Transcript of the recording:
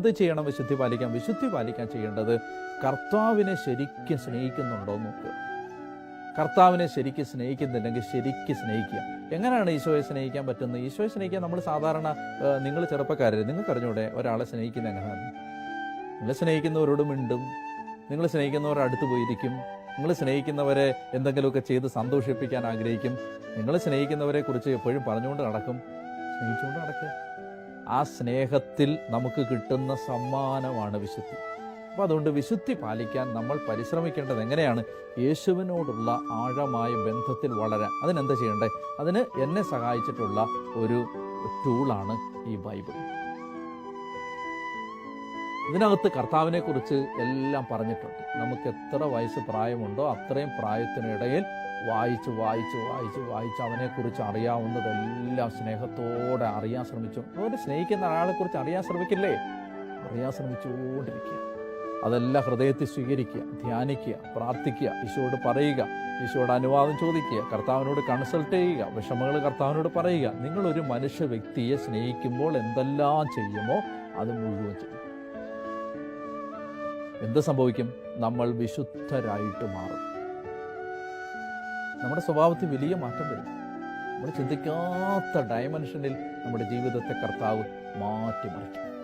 എന്ത് ചെയ്യണം? വിശുദ്ധി പാലിക്കാൻ വിശുദ്ധി പാലിക്കാൻ ചെയ്യേണ്ടത് കർത്താവിനെ ശരിക്കും സ്നേഹിക്കുന്നുണ്ടോ നോക്കുക കർത്താവിനെ ശരിക്കും സ്നേഹിക്കുന്നില്ലെങ്കിൽ ശരിക്കും സ്നേഹിക്കുക. എങ്ങനെയാണ് ഈശോയെ സ്നേഹിക്കാൻ പറ്റുന്നത്? ഈശോയെ സ്നേഹിക്കാൻ നമ്മൾ സാധാരണ നിങ്ങൾ ചെറുപ്പക്കാരർ നിങ്ങൾക്ക് അറിഞ്ഞൂടെ ഒരാളെ സ്നേഹിക്കുന്ന എങ്ങനെയാണ്? നിങ്ങൾ സ്നേഹിക്കുന്നവരോട് മിണ്ടും. നിങ്ങൾ സ്നേഹിക്കുന്നവരുടെ അടുത്ത് പോയിരിക്കും. നിങ്ങൾ സ്നേഹിക്കുന്നവരെ എന്തെങ്കിലുമൊക്കെ ചെയ്ത് സന്തോഷിപ്പിക്കാൻ ആഗ്രഹിക്കും. നിങ്ങൾ സ്നേഹിക്കുന്നവരെ കുറിച്ച് എപ്പോഴും പറഞ്ഞുകൊണ്ട് നടക്കും. സ്നേഹിച്ചുകൊണ്ട് നടക്കുക ആ സ്നേഹത്തിൽ നമുക്ക് കിട്ടുന്ന സമ്മാനമാണ് വിശുദ്ധി. അപ്പോൾ അതുകൊണ്ട് വിശുദ്ധി പാലിക്കാൻ നമ്മൾ പരിശ്രമിക്കേണ്ടത് എങ്ങനെയാണ്? യേശുവിനോടുള്ള ആഴമായ ബന്ധത്തിൽ വളരാൻ. അതിനെന്താ ചെയ്യണ്ടേ? അതിന് എന്നെ സഹായിച്ചിട്ടുള്ള ഒരു ടൂളാണ് ഈ ബൈബിൾ. ഇതിനകത്ത് കർത്താവിനെ കുറിച്ച് എല്ലാം പറഞ്ഞിട്ടുണ്ട്. നമുക്ക് എത്ര വയസ്സ് പ്രായമുണ്ടോ അത്രയും പ്രായത്തിനിടയിൽ വായിച്ച് വായിച്ച് വായിച്ച് വായിച്ച് അവനെക്കുറിച്ച് അറിയാവുന്നതെല്ലാം സ്നേഹത്തോടെ അറിയാൻ ശ്രമിച്ചു. ഒരു സ്നേഹിക്കുന്ന ഒരാളെക്കുറിച്ച് അറിയാൻ ശ്രമിക്കില്ലേ? അറിയാൻ ശ്രമിച്ചുകൊണ്ടിരിക്കുക. അതെല്ലാം ഹൃദയത്തിൽ സ്വീകരിക്കുക ധ്യാനിക്കുക പ്രാർത്ഥിക്കുക ഈശോയോട് പറയുക ഈശോയുടെ അനുവാദം ചോദിക്കുക കർത്താവിനോട് കൺസൾട്ട് ചെയ്യുക വിഷമങ്ങൾ കർത്താവിനോട് പറയുക. നിങ്ങളൊരു മനുഷ്യ വ്യക്തിയെ സ്നേഹിക്കുമ്പോൾ എന്തെല്ലാം ചെയ്യുമോ അത് മുഴുവൻ ചെയ്യും. എന്ത് സംഭവിക്കും? നമ്മൾ വിശുദ്ധരായിട്ട് മാറും. നമ്മുടെ സ്വഭാവത്തിൽ വലിയ മാറ്റം വരും. നമ്മൾ ചിന്തിക്കാത്ത ഡയമെൻഷനിൽ നമ്മുടെ ജീവിതത്തെ കർത്താവ് മാറ്റിമറിക്കും.